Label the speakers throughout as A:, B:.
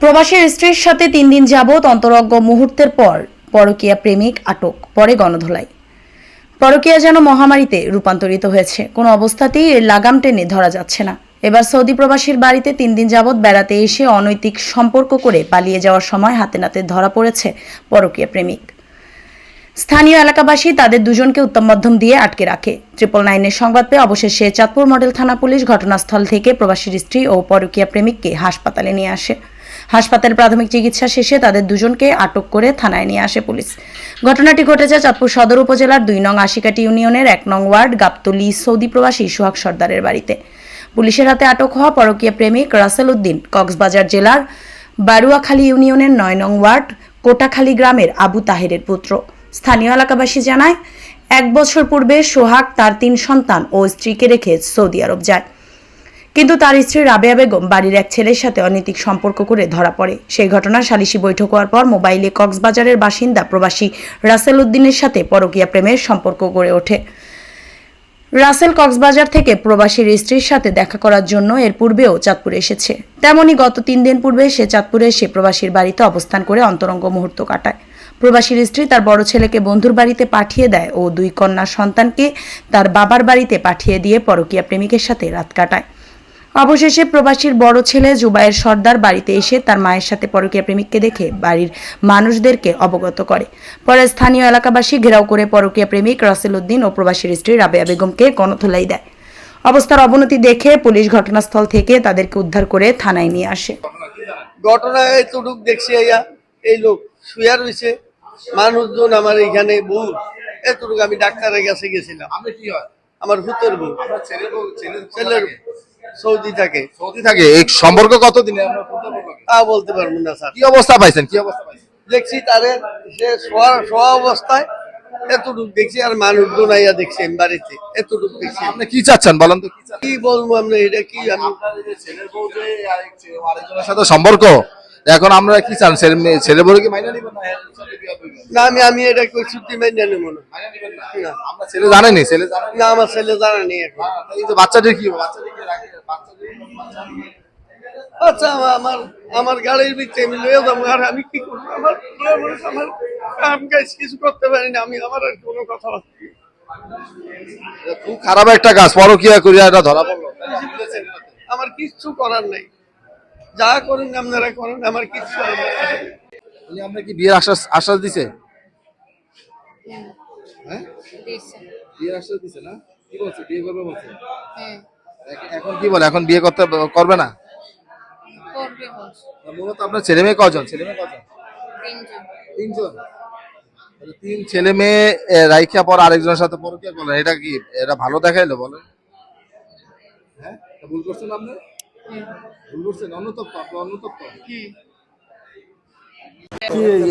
A: প্রবাসীর স্ত্রীর সাথে তিন দিন যাবৎ অন্তরঙ্গ মুহূর্তের পর পরকীয়া প্রেমিক আটক, পরে গণধোলাই। পরকীয়া যেন মহামারীতে রূপান্তরিত হয়েছে। কোনো অবস্থাতেই এর লাগাম টেনে ধরা যাচ্ছে না। এবার সৌদি প্রবাসীর বাড়িতে তিন দিন যাবৎ বেড়াতে এসে অনৈতিক সম্পর্ক করে পালিয়ে যাওয়ার সময় হাতে নাতে ধরা পড়েছে পরকীয়া প্রেমিক। স্থানীয় এলাকাবাসী তাদের দুজনকে উত্তম মাধ্যম দিয়ে আটকে রাখে। ট্রিপল নাইনের সংবাদ পেয়ে অবশেষে চাঁদপুর মডেল থানা পুলিশ ঘটনাস্থল থেকে প্রবাসীর স্ত্রী ও পরকীয়া প্রেমিককে হাসপাতালে নিয়ে আসে। হাসপাতালে প্রাথমিক চিকিৎসা শেষে তাদের দুজনকে আটক করে থানায় নিয়ে আসে পুলিশ। ঘটনাটি ঘটেছে চাঁদপুর সদর উপজেলার দুই নং আশিকাটি ইউনিয়নের এক নং ওয়ার্ড গাবতলি সৌদি প্রবাসী সোহাগ সর্দারের বাড়িতে। পুলিশের হাতে আটক হওয়া পরকীয় প্রেমিক রাসেল উদ্দিন কক্সবাজার জেলার বারুয়াখালী ইউনিয়নের নয় নং ওয়ার্ড কোটাখালী গ্রামের আবু তাহেরের পুত্র। স্থানীয় এলাকাবাসী জানায়, এক বছর পূর্বে সোহাগ তার তিন সন্তান ও স্ত্রীকে রেখে সৌদি আরব যায়। কিন্তু তার স্ত্রী রাবেয়া বেগম বাড়ির এক ছেলের সাথে অনৈতিক সম্পর্ক করে ধরা পড়ে। সেই ঘটনা সালিশি বৈঠক হওয়ার পর মোবাইলে কক্সবাজারের বাসিন্দা প্রবাসী রাসেল উদ্দিনের সাথে পরকীয়া প্রেমের সম্পর্ক গড়ে ওঠে। রাসেল কক্সবাজার থেকে প্রবাসীর স্ত্রীর সাথে দেখা করার জন্য এর পূর্বেও চাঁদপুরে এসেছে। তেমনি গত তিন দিন পূর্বে সে চাঁদপুরে এসে প্রবাসীর বাড়িতে অবস্থান করে অন্তরঙ্গ মুহূর্ত কাটায়। প্রবাসীর স্ত্রী তার বড় ছেলেকে বন্ধুর বাড়িতে পাঠিয়ে দেয় ও দুই কন্যা সন্তানকে তার বাবার বাড়িতে পাঠিয়ে দিয়ে পরকীয়া প্রেমিকের সাথে রাত কাটায়। অবশেষে প্রবাসীর বড় ছেলে জুবায়ের সর্দার বাড়িতে এসে তার মায়ের সাথে পরকীয়া প্রেমিককে দেখে বাড়ির মানুষদেরকে অবগত করে। পরে স্থানীয় এলাকাবাসী ঘেরাও করে পরকীয়া প্রেমিক রাসেল উদ্দিন ও প্রবাসীর স্ত্রী রাবেয়া বেগমকে গণধোলাই দেয়। অবস্থার অবনতি দেখে পুলিশ ঘটনাস্থল থেকে তাদেরকে উদ্ধার করে থানায় নিয়ে আসে।
B: ঘটনা এতটুক দেখছি আইয়া এই লোক শুয়া রয়েছে। মানুষজন আমার এখানে বউ এতটুকু আমি ডাক্তারের কাছে গেছিলাম।
C: হয়?
B: আমার হুতের বউ।
C: বউ ছেলের
B: ছেলের সৌদি থাকে।
C: সৌদি থাকে। এই সম্পর্ক কতদিনে আমরা বলতে পারব না।
B: তা বলতে পারব না স্যার।
C: কি অবস্থা পাইছেন? কি অবস্থা পাইছেন?
B: দেখছি তারে সে শোয়া শোয়া অবস্থায় এতটুক দেখছি আর মানুষজন আইয়া দেখছি আমি বাড়িতে। এতটুক দেখছি।
C: আপনি কি চাচ্ছেন বলেন তো? কি চাচ্ছেন?
B: কি বলব আমরা এটা কি আমি
C: আপনার সাথে সম্পর্ক। এখন আমরা কি চান ছেলে মেয়ে- ছেলে কি মাইনা নিবেন না?
B: আমি আমি এটা কই ছুটি মেনে নেব না।
C: মাইনা নিবেন না?
B: না।
C: আমরা ছেলে জানেনি ছেলে জানেনি।
B: না আমার ছেলে জানা নেই এখন।
C: হ্যাঁ, এই যে কি হবে? বাচ্চাদের কি রাখে বাচ্চাদের বাচ্চা
B: আচ্ছা আমার- আমার আমার গাড়ির ভিতরে আমি লয়ে যাব আর আমি কি করব? আমার আমার কাজ কিছু করতে পারি না আমি আমার আর কোনো কথা
C: খুব খারাপ একটা কাজ পরকিয়া করিয়া এটা ধরা পড়ল।
B: আমার কিচ্ছু করার নাই। যা করেন আপনারা করেন আমার কিচ্ছু করার নাই।
C: উনি কি বিয়ের আশ্বাস আশ্বাস দিছে? হ্যাঁ? বিয়ের আশ্বাস দিছে না? কি বলছে? বিয়ে করবে বলছে?
D: হ্যাঁ।
C: এখন- কি বলে? এখন বিয়ে করতে করবে না?
D: করবে
C: মূলত আপনার ছেলে মেয়ে কজন? ছেলে মেয়ে কজন?
D: তিনজন।
C: তিনজন। তিন ছেলে মেয়ে রাইখা পর আরেকজনের সাথে পরকিয়া করলেন। এটা কি এটা ভালো দেখাইলো বলেন? হ্যাঁ? ভুল করছেন আপনি?
D: হুম
C: ভুল করছেন? অনুতপ্ত? আপনি অনুতপ্ত? কি?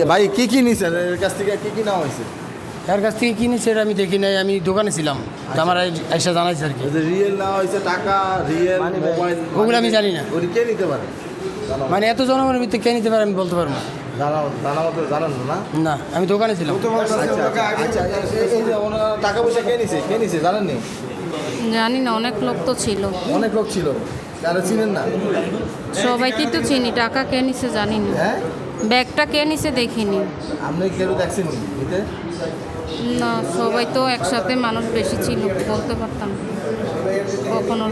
C: ভাই কি কি নিছেন? এর কাছ থেকে কি কি নেওয়া হয়েছে?
E: এর কাছ থেকে কিনেছে সেটা আমি দেখি নাই আমি দোকানে ছিলাম। তো আমার এসে জানাইছে আর কি।
C: রিয়েল নেওয়া হয়েছে টাকা রিয়েল মোবাইল
E: ওগুলো আমি জানি না।
C: কে নিতে পারে?
E: মানে এত জনগণের ভিতরে কে নিতে পারে আমি বলতে পারব না।
C: না?
E: না আমি দোকানে ছিলাম।
C: আচ্ছা আচ্ছা এই- এই যে ওনারা টাকা পয়সা কে নিছে? কে নিছে? জানেন নি?
D: জানি না অনেক লোক তো ছিল।
C: অনেক লোক ছিল। কারও চিনেন না?
D: সবাইকেই তো চিনি টাকা কে নিছে জানি না।
C: হ্যাঁ?
D: ব্যাগটা কে নিছে দেখিনি।
C: আপনি কেউ দেখছেন নি নিতে
D: না সবাই তো একসাথে মানুষ বেশি ছিল বলতে পারতাম। কখনো